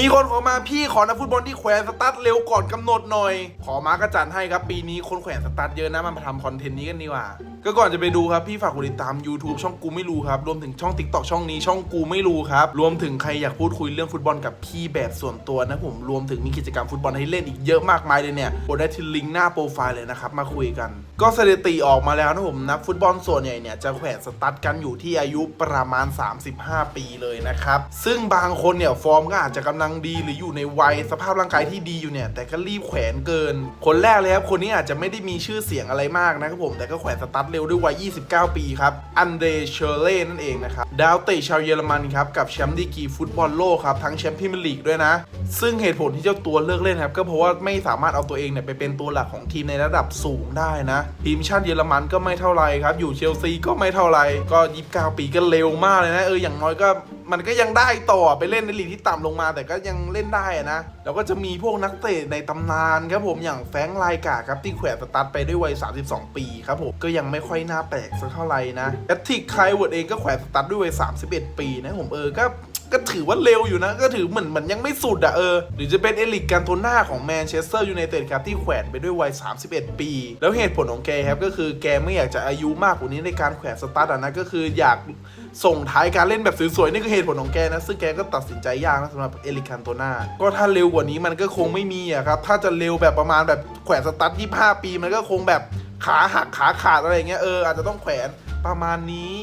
มีคนขอมาพี่ขอนักฟุตบอลที่แขวนสตาร์ทเร็วก่อนกำหนดหน่อย ขอมาก็จัดให้ครับ ปีนี้คนแขวนสตาร์ทเยอะนะมาทำคอนเทนต์นี้กันดีกว่า ก็ก่อนจะไปดูครับ พี่ฝากกดติดตาม YouTube ช่องกูไม่รู้ครับ รวมถึงช่อง TikTok ช่องนี้ช่องกูไม่รู้ครับ รวมถึงใครอยากพูดคุยเรื่องฟุตบอลกับพี่แบบส่วนตัวนะผมรวมถึงมีกิจกรรมฟุตบอลให้เล่นอีกเยอะมากมายเลยเนี่ยกดได้ที่ลิงก์หน้าโปรไฟล์เลยนะครับมาคุยกัน ก็สถิติออกมาแล้วนะผมนักฟุตบอลส่วนใหญ่เนี่ยจะแขวนสตาร์ทกันอยู่ที่อายุประมาณ 35 ปีเลยนะครับซึ่งบางคนเนี่ยฟอร์มก็อาจจะกำลังดีหรืออยู่ในวัยสภาพร่างกายที่ดีอยู่เนี่ย แต่ก็รีบแขวนเกิน คนแรกเลยครับ คนนี้อาจจะไม่ได้มีชื่อเสียงอะไรมากนะครับผม แต่ก็แขวนสตาร์ทเร็วด้วยวัย 29 ปีครับ อันเดรเชอร์เล่นั่นเองนะครับ ดาวเตะชาวเยอรมันครับกับแชมป์ดีกีฟุตบอลโลกครับทั้งแชมป์พรีเมียร์ลีกด้วยนะ ซึ่งเหตุผลที่เจ้าตัวเลิกเล่นครับ ก็เพราะว่าไม่สามารถเอาตัวเองเนี่ยไปเป็นตัวหลักของทีมในระดับสูงได้นะทีมชาติเยอรมันก็ไม่เท่าไรครับ อยู่เชลซีก็ไม่เท่าไรก็29ปีก็เร็วมากเลยนะเอออย่างน้อยก็มันก็ยังได้ต่อไปเล่นในลีกที่ต่ำลงมา แต่ก็ยังเล่นได้นะ แล้วก็จะมีพวกนักเตะในตำนานครับผมอย่างแฟงไลกาครับที่แขวนสตาร์ทไปด้วยวัย 32 ปีครับผมก็ยังไม่ค่อยน่าแปลกสักเท่าไหร่นะแอตติกไคลเวิร์ดเองก็แขวนสตาร์ทด้วยย 31 ปีนะผมเออก็ก็ถือว่าเร็วอยู่นะ ก็ถือเหมือนมันยังไม่สุดอะเออ หรือจะเป็นเอลิกการโทน่าของแมนเชสเตอร์ยูไนเต็ดครับที่แขวนไปด้วยวัย 31 ปี แล้วเหตุผลของแกครับก็คือแกไม่อยากจะอายุมากกว่านี้ในการแขวนสตาร์ทนะก็คืออยากส่งท้ายการเล่นแบบสวยๆ นี่คือเหตุผลของแกนะ ซึ่งแกก็ตัดสินใจยากนะสำหรับเอลิกการโทน่าก็ถ้าเร็วกว่านี้มันก็คงไม่มีอะครับถ้าจะเร็วแบบประมาณแบบแขวนสตาร์ท25 ปีมันก็คงแบบขาหักขาขาดอะไรเงี้ยเอออาจจะต้องแขวนประมาณนี้